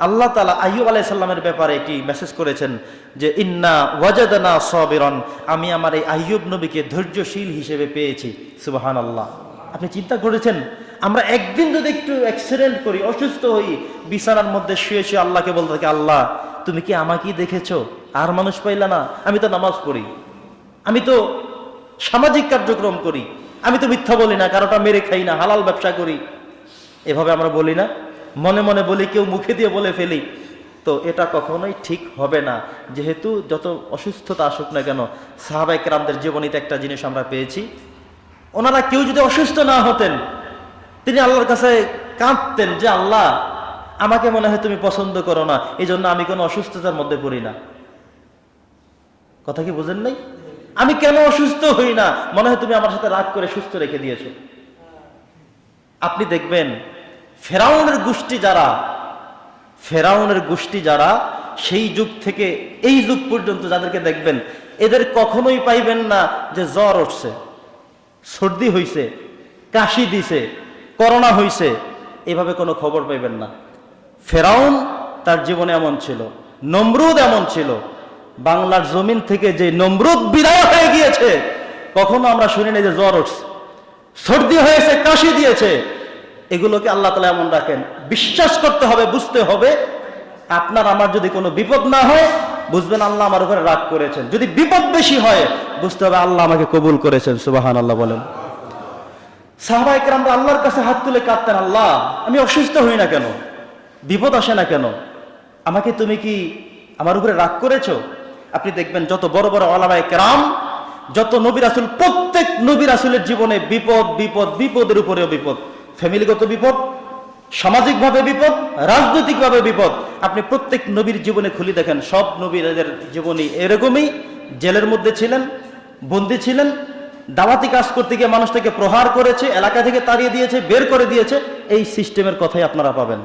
আল্লাহ তালা আইয়ুব আলাইসাল্লামের ব্যাপারে একটি মেসেজ করেছেন যে, ইন্না ওয়াজাদানা সবিরন আমি আমার এই আইয়ুব নবীকে ধৈর্যশীল হিসেবে পেয়েছি। সুবাহান আল্লাহ আপনি চিন্তা করেছেন, আমরা একদিন যদি একটু অ্যাক্সিডেন্ট করি, অসুস্থ হই, বিছানার মধ্যে শুয়ে শুয়ে আল্লাহকে বলতে থাকি, আল্লাহ, তুমি কি আমাকেই দেখেছ? আর মানুষ পাইলা না। আমি তো নামাজ পড়ি। আমি তো সামাজিক কার্যক্রম করি। আমি তো মিথ্যা বলি না, কারোটা মেরে খাই না, হালাল ব্যবসা করি। এভাবে আমরা বলি না। মনে মনে বলি, কেউ মুখে দিয়ে বলে ফেলি, তো এটা কখনোই ঠিক হবে না। যেহেতু যত অসুস্থতা আসুক না কেন সাহাবাই কেরামদের জীবনীতে একটা জিনিস আমরা পেয়েছি, ওনারা কেউ যদি অসুস্থ না হতেন, তিনি আল্লাহর কাছে কাঁদতেন যে, আল্লাহ, আমাকে মনে হয় তুমি পছন্দ করো না এই জন্য আমি কোনো অসুস্থতার মধ্যে পড়ি না। কথা কি বুঝেন নাই? আমি কেন অসুস্থ হই না? মনে হয় তুমি আমার সাথে রাগ করে সুস্থ রেখে দিয়েছ। আপনি দেখবেন ফেরাউনের গোষ্ঠী যারা, ফেরাউনের গোষ্ঠী যারা, সেই যুগ থেকে, এই যুগ পর্যন্ত যাদেরকে দেখবেন, এদের কখনোই পাইবেন না যে জ্বর উঠছে, সর্দি হইছে, কাশি দিছে, করোনা হইছে, এভাবে কোনো খবর পাইবেন না। ফেরাউন তার জীবনে এমন ছিল, নমরুদ এমন ছিল, বাংলার জমিন থেকে যে নমরুদ বিদায় হয়ে গিয়েছে, কখনো আমরা শুনিনি যে জ্বর উঠছে, সর্দি হয়েছে, কাশি দিয়েছে এগুলোকে আল্লাহ তালা এমন রাখেন, বিশ্বাস করতে হবে, বুঝতে হবে, আপনার আমার যদি কোনো বিপদ না হয়, বুঝবেন আল্লাহ আমার উপরে রাগ করেছেন। যদি বিপদ বেশি হয়, বুঝতে হবে আল্লাহ আমাকে কবুল করেছেন সুবাহান আল্লাহ বলেন। সাহবাইকে আমরা আল্লাহর কাছে হাত তুলে কাঁদতেন, আল্লাহ, আমি অসুস্থ হই না কেন? বিপদ আসে না কেন? আমাকে তুমি কি আমার উপরে রাগ করেছ? আপনি দেখবেন যত বড় বড় আলামাই কেরাম, যত নবীর রাসুল, প্রত্যেক নবীর রাসুলের জীবনে বিপদ বিপদ, বিপদের উপরেও বিপদ। ফ্যামিলিগত বিপদ, সামাজিকভাবে বিপদ, রাজনৈতিকভাবে বিপদ, আপনি প্রত্যেক নবীর জীবনে খুলি দেখেন, সব নবীদের জীবনী এরকমই, জেলের মধ্যে ছিলেন, বন্দী ছিলেন, দাওয়াতি কাজ করতে গিয়ে মানুষ থেকে প্রহার করেছে, এলাকা থেকে তাড়িয়ে দিয়েছে, বের করে দিয়েছে, এই সিস্টেমের কথাই আপনারা পাবেন।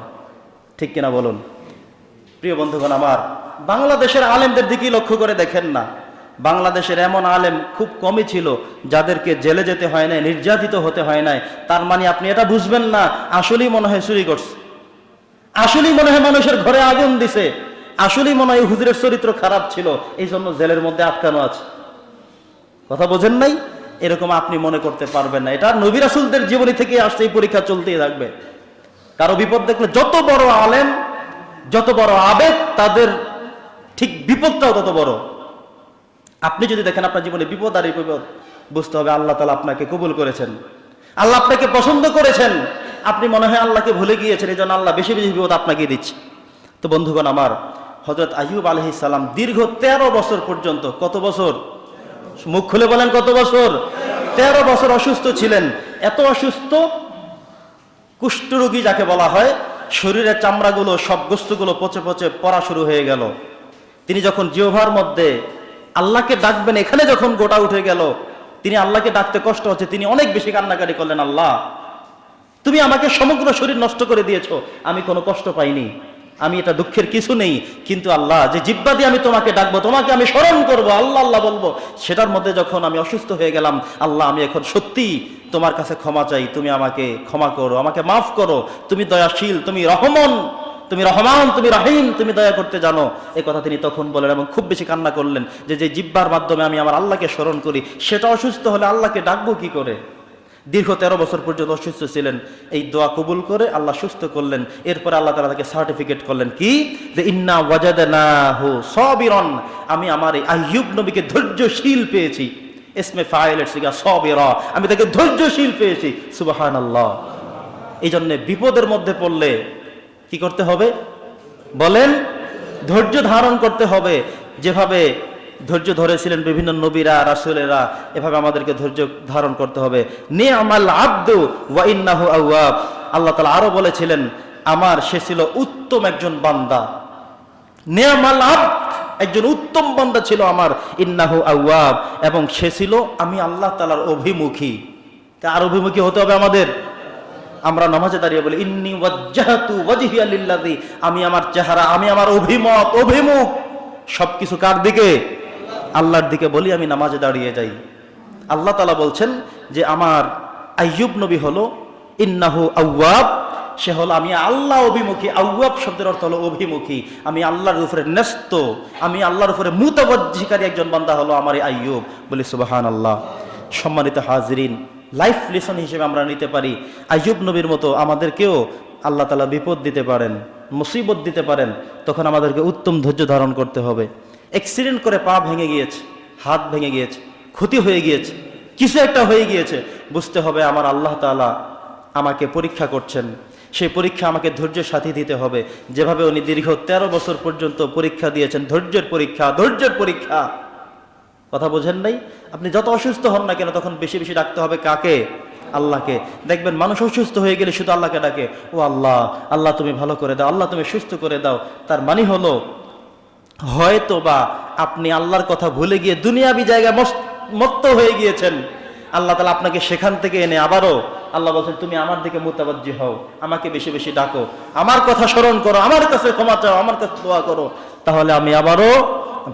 ঠিক কিনা বলুন? প্রিয় বন্ধুগণ আমার, বাংলাদেশের আলেমদের দিকেই লক্ষ্য করে দেখেন না। বাংলাদেশের এমন আলেম খুব কমই ছিল যাদেরকে জেলে যেতে হয় নাই, নির্যাতিত হতে হয় নাই। তার মানে আপনি এটা বুঝবেন না, আসলেই মনে হয় চুরি করছে। আসলেই মনে হয় মানুষের ঘরে আগুন দিছে। আসলেই মনে হয় হুজুরের চরিত্র খারাপ ছিল এই জন্য জেলের মধ্যে আটকানো আছে। কথা বোঝেন নাই? এরকম আপনি মনে করতে পারবেন না। এটা নবী রাসুলদের জীবনী থেকে আসতে এই পরীক্ষা চলতেই থাকবে। কারও বিপদ দেখলে যত বড় আলেম, যত বড় আবেগ তাদের ঠিক বিপদটাও তত বড়। আপনি যদি দেখেন আপনার জীবনে বিপদ আর বিপদ, বুঝতে হবে আল্লাহ তালা আপনাকে কবুল করেছেন। আল্লাহ আপনাকে পছন্দ করেছেন। আপনি মনে হয় আল্লাহকে ভুলে গিয়েছেন এই জন্য আল্লাহ বেশি বেশি বিপদ আপনাকে দিচ্ছে। তো বন্ধুগণ আমার হজরত আইয়ুব আলহি সালাম দীর্ঘ তেরো বছর পর্যন্ত কত বছর? মুখ খুলে বলেন কত বছর? তেরো বছর অসুস্থ ছিলেন। এত অসুস্থ কুষ্ঠরোগী যাকে বলা হয়, শরীরের চামড়াগুলো, সব গোস্তগুলো পচে পচে পড়া শুরু হয়ে গেল। তিনি যখন জিওভার মধ্যে আল্লাহকে ডাকবেন, এখানে যখন গোটা উঠে গেল, তিনি আল্লাহকে ডাকতে কষ্ট হচ্ছে, তিনি অনেক বেশি কান্নাকাটি করলেন, আল্লাহ, তুমি আমাকে সমগ্র শরীর নষ্ট করে দিয়েছ, আমি কোনো কষ্ট পাইনি, আমি এটা দুঃখের কিছু নেই, কিন্তু আল্লাহ, যে জিব্বা দিয়ে আমি তোমাকে ডাকবো, তোমাকে আমি স্মরণ করব, আল্লাহ আল্লাহ বলব, সেটার মধ্যে যখন আমি অসুস্থ হয়ে গেলাম, আল্লাহ, আমি এখন সত্যি তোমার কাছে ক্ষমা চাই, তুমি আমাকে ক্ষমা করো, আমাকে মাফ করো, তুমি দয়াশীল, তুমি রহমন তুমি রহমান, তুমি রাহিম, তুমি দয়া করতে জানো। এ কথা তিনি তখন বলেন এবং খুব বেশি কান্না করলেন যে যে জিব্বার মাধ্যমে আমি আমার আল্লাহকে স্মরণ করি, সেটা অসুস্থ হলে আল্লাহকে ডাকবো কি করে? দীর্ঘ তেরো বছর পর্যন্ত অসুস্থ ছিলেন। এই দোয়া কবুল করে আল্লাহ সুস্থ করলেন। এরপরে আল্লাহ তালা তাকে সার্টিফিকেট করলেন কি? যে, ইন্না ওয়াজাদানাহু সবিরন। আমি আমার এই আইয়ুব নবীকে ধৈর্যশীল পেয়েছি। এসমে ফাইলের সিগা সবিরা। আমি তাকে ধৈর্যশীল পেয়েছি। সুবাহান আল্লাহ এই জন্যে বিপদের মধ্যে পড়লে কি করতে হবে? বলেন, ধৈর্য ধারণ করতে হবে। যেভাবে ধৈর্য ধরেছিলেন বিভিন্ন নবীরা, রাসুলেরা, এভাবে আমাদেরকে ধৈর্য ধারণ করতে হবে। নে আমাল আব্দু ওয়াইন্নাহু আউয়াব আল্লাহ তালা আরও বলেছিলেন, আমার সে ছিল উত্তম একজন বান্দা। নেয়ামাল আব্দ, একজন উত্তম বান্দা ছিল আমার, ইন্নাহু আউয়াব এবং সে ছিল আমি আল্লাহ তালার অভিমুখী। কার অভিমুখী হতে হবে আমাদের? আমরা নামাজে দাঁড়িয়ে বলি, ইন্নি ওয়াজ্জাহাতু ওয়াজহিয়া আমি আমার চেহারা, আমি আমার অভিমত, অভিমুখ, সবকিছু কার দিকে? আল্লাহর দিকে বলি, আমি নামাজে দাঁড়িয়ে যাই। আল্লাহ তালা বলছেন যে, আমার আইয়ুব নবী হলো ইন্নাহু আউয়াব সে হলো, আমি আল্লাহ অভিমুখী। আউয়াব শব্দের অর্থ হলো অভিমুখী। আমি আল্লাহর উপরে ন্যস্ত, আমি আল্লাহর উপরে মুতবজ্জিকারী একজন বান্দা হলো আমার আইয়ুব। বলি সুবাহান আল্লাহ সম্মানিত হাজরিন লাইফ লেসন হিসেবে আমরা নিতে পারি। আইয়ুব নবীর মতো আমাদেরকেও আল্লাহ তালা বিপদ দিতে পারেন, মুসিবত দিতে পারেন, তখন আমাদেরকে উত্তম ধৈর্য ধারণ করতে হবে। অ্যাক্সিডেন্ট করে পা ভেঙে গিয়েছে, হাত ভেঙে গিয়েছে, ক্ষতি হয়ে গিয়েছে, কিছু একটা হয়ে গিয়েছে, বুঝতে হবে আমার আল্লাহ তালা আমাকে পরীক্ষা করছেন। সেই পরীক্ষা আমাকে ধৈর্যের সাথে দিতে হবে। যেভাবে উনি দীর্ঘ তেরো বছর পর্যন্ত পরীক্ষা দিয়েছেন, ধৈর্যের পরীক্ষা ধৈর্যের পরীক্ষা। কথা বোঝেন নাই? আপনি যত অসুস্থ হন না কেন, তখন বেশি বেশি ডাকতে হবে কাকে? আল্লাহকে। দেখবেন মানুষ অসুস্থ হয়ে গেলে শুধু আল্লাহকে ডাকে। ও আল্লাহ আল্লাহ তুমি ভালো করে দাও, আল্লাহ তুমি সুস্থ করে দাও। তার মানে হলো হয়তো বা আপনি আল্লাহর কথা ভুলে গিয়ে দুনিয়াবি জায়গায় মত্ত হয়ে গিয়েছেন। আল্লাহ তালা আপনাকে সেখান থেকে এনে আবারও আল্লাহ বলছেন, তুমি আমার দিকে মোতাবাজ্জি হও, আমাকে বেশি বেশি ডাকো। আমার কথা স্মরণ করো, আমার কাছে ক্ষমা চাও, আমার কাছে দোয়া করো। তাহলে আমি আবারও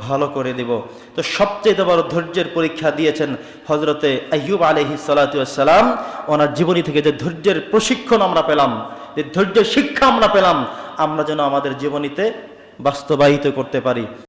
ভালো করে দেব। তো সবচেয়ে বড় ধৈর্যের পরীক্ষা দিয়েছেন হজরতে আyyুব আলহি সালাম ওনার জীবনী থেকে যে ধৈর্যের প্রশিক্ষণ আমরা পেলাম, যে ধৈর্যের শিক্ষা আমরা পেলাম, আমরা যেন আমাদের জীবনীতে বাস্তবায়িত করতে পারি।